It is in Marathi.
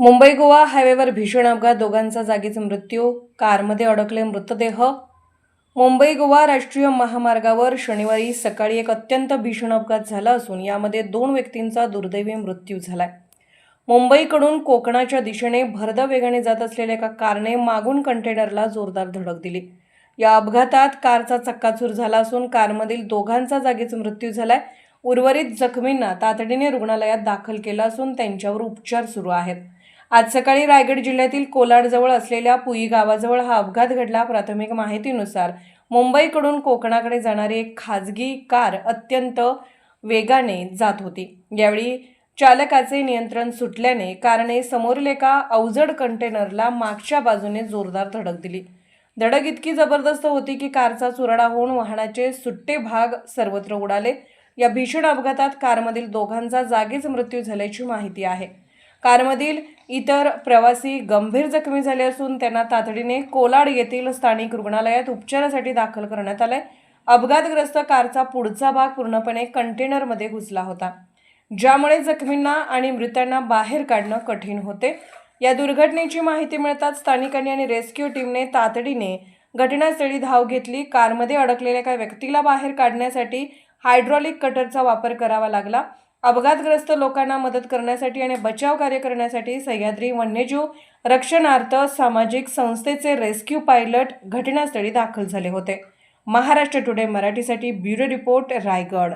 मुंबई गोवा हायवेवर भीषण अपघात दोघांचा जागीच मृत्यू कारमध्ये अडकले मृतदेह. मुंबई गोवा राष्ट्रीय महामार्गावर शनिवारी सकाळी एक अत्यंत भीषण अपघात झाला असून यामध्ये दोन व्यक्तींचा दुर्दैवी मृत्यू झालाय. मुंबईकडून कोकणाच्या दिशेने भरधाव वेगाने जात असलेल्या एका कारने मागून कंटेनरला जोरदार धडक दिली. या अपघातात कारचा चक्काचूर झाला असून कारमधील दोघांचा जागीच मृत्यू झालाय. उर्वरित जखमींना तातडीने रुग्णालयात दाखल केलं असून त्यांच्यावर उपचार सुरू आहेत. आज सकाळी रायगड जिल्ह्यातील कोलाडजवळ असलेल्या पुई गावाजवळ हा अपघात घडला. प्राथमिक माहितीनुसार मुंबईकडून कोकणाकडे जाणारी एक खाजगी कार अत्यंत वेगाने जात होती. यावेळी चालकाचे नियंत्रण सुटल्याने कारने समोरील एका अवजड कंटेनरला मागच्या बाजूने जोरदार धडक दिली. धडक इतकी जबरदस्त होती की कारचा चुराडा होऊन वाहनाचे सुट्टे भाग सर्वत्र उडाले. या भीषण अपघातात कारमधील दोघांचा जागीच मृत्यू झाल्याची माहिती आहे. कारमधील इतर प्रवासी गंभीर जखमी झाले असून त्यांना तातडीने कोलाड येथील स्थानिक रुग्णालयात उपचारासाठी दाखल करण्यात आलंय. अपघातग्रस्त कारचा पुढचा भाग पूर्णपणे कंटेनरमध्ये घुसला होता ज्यामुळे जखमींना आणि मृतांना बाहेर काढणं कठीण होते. या दुर्घटनेची माहिती मिळताच स्थानिकांनी आणि रेस्क्यू टीमने तातडीने घटनास्थळी धाव घेतली. कारमध्ये अडकलेल्या एका व्यक्तीला बाहेर काढण्यासाठी हायड्रॉलिक कटरचा वापर करावा लागला. अपघातग्रस्त लोकांना मदत करण्यासाठी आणि बचाव कार्य करण्यासाठी सह्याद्री वन्यजीव रक्षणार्थ सामाजिक संस्थेचे रेस्क्यू पायलट घटनास्थळी दाखल झाले होते. महाराष्ट्र टुडे मराठीसाठी ब्युरो रिपोर्ट रायगड.